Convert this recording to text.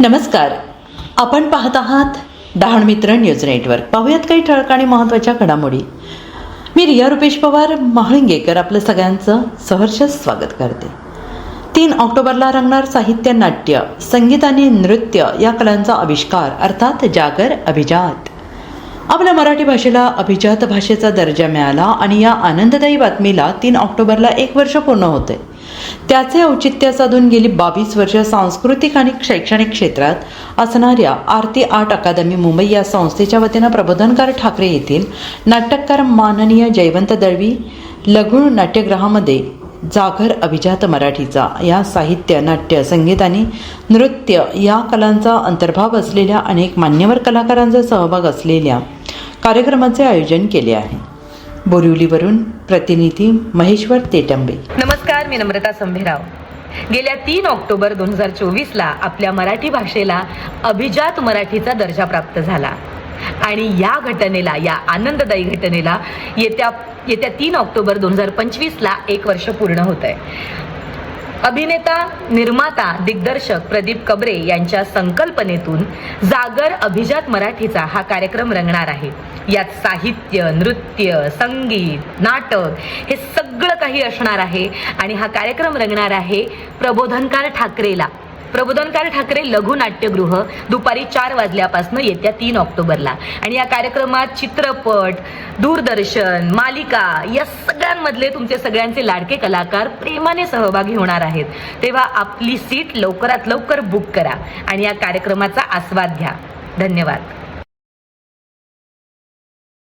नमस्कार. आपण पाहत आहात डहाण मित्र न्यूज नेटवर्क. पाहूयात काही ठळक आणि महत्त्वाच्या घडामोडी. मी रिया रुपेश पवार महाळिंगेकर आपलं सगळ्यांचं सहर्ष स्वागत करते. तीन ऑक्टोबरला रंगणार साहित्य नाट्य संगीत आणि नृत्य या कलांचा आविष्कार अर्थात जागर अभिजात. आपल्या मराठी भाषेला अभिजात भाषेचा दर्जा मिळाला आणि या आनंददायी बातमीला तीन ऑक्टोबरला एक वर्ष पूर्ण होते. त्याचे औचित्य साधून गेली बावीस वर्ष सांस्कृतिक आणि शैक्षणिक क्षेत्रात असणाऱ्या आरती आर्ट अकादमी मुंबई या संस्थेच्या वतीनं प्रबोधनकार ठाकरे येथील नाटककार माननीय जयवंत दळवी लघु नाट्यगृहामध्ये जागर अभिजात मराठीचा. या साहित्य नाट्य संगीत आणि नृत्य या कलांचा अंतर्भाव असलेल्या अनेक मान्यवर कलाकारांचा सहभाग असलेल्या कार्यक्रमाचे आयोजन केले आहे. बोरिवलीवरून प्रतिनिधी महेश्वर तेटंबे. नमस्कार मी नम्रता संभेराव. गेल्या तीन ऑक्टोबर दोन हजार चोवीसला आपल्या मराठी भाषेला अभिजात मराठीचा दर्जा प्राप्त झाला. आणि या घटनेला या आनंददायी घटनेला येत्या येत्या तीन ऑक्टोबर दोन हजार पंचवीसला एक वर्ष पूर्ण होत आहे अभिनेता निर्माता दिग्दर्शक प्रदीप कबरे यांच्या संकल्पनेतून जागर अभिजात मराठीचा हा कार्यक्रम रंगणार आहे. यात साहित्य नृत्य संगीत नाटक हे सगळं काही असणार आहे आणि हा कार्यक्रम रंगणार आहे प्रबोधनकार ठाकरेला. प्रबोधनकार ठाकरे लघु नाट्यगृह दुपारी चार वाजल्यापासून येत्या तीन ऑक्टोबरला. आणि या कार्यक्रमात चित्रपट दूरदर्शन मालिका या सगळ्यांमधले तुमचे सगळ्यांचे लाडके कलाकार प्रेमाने सहभागी होणार आहेत. तेव्हा आपली सीट लवकरात लवकर बुक करा आणि या कार्यक्रमाचा आस्वाद घ्या. धन्यवाद.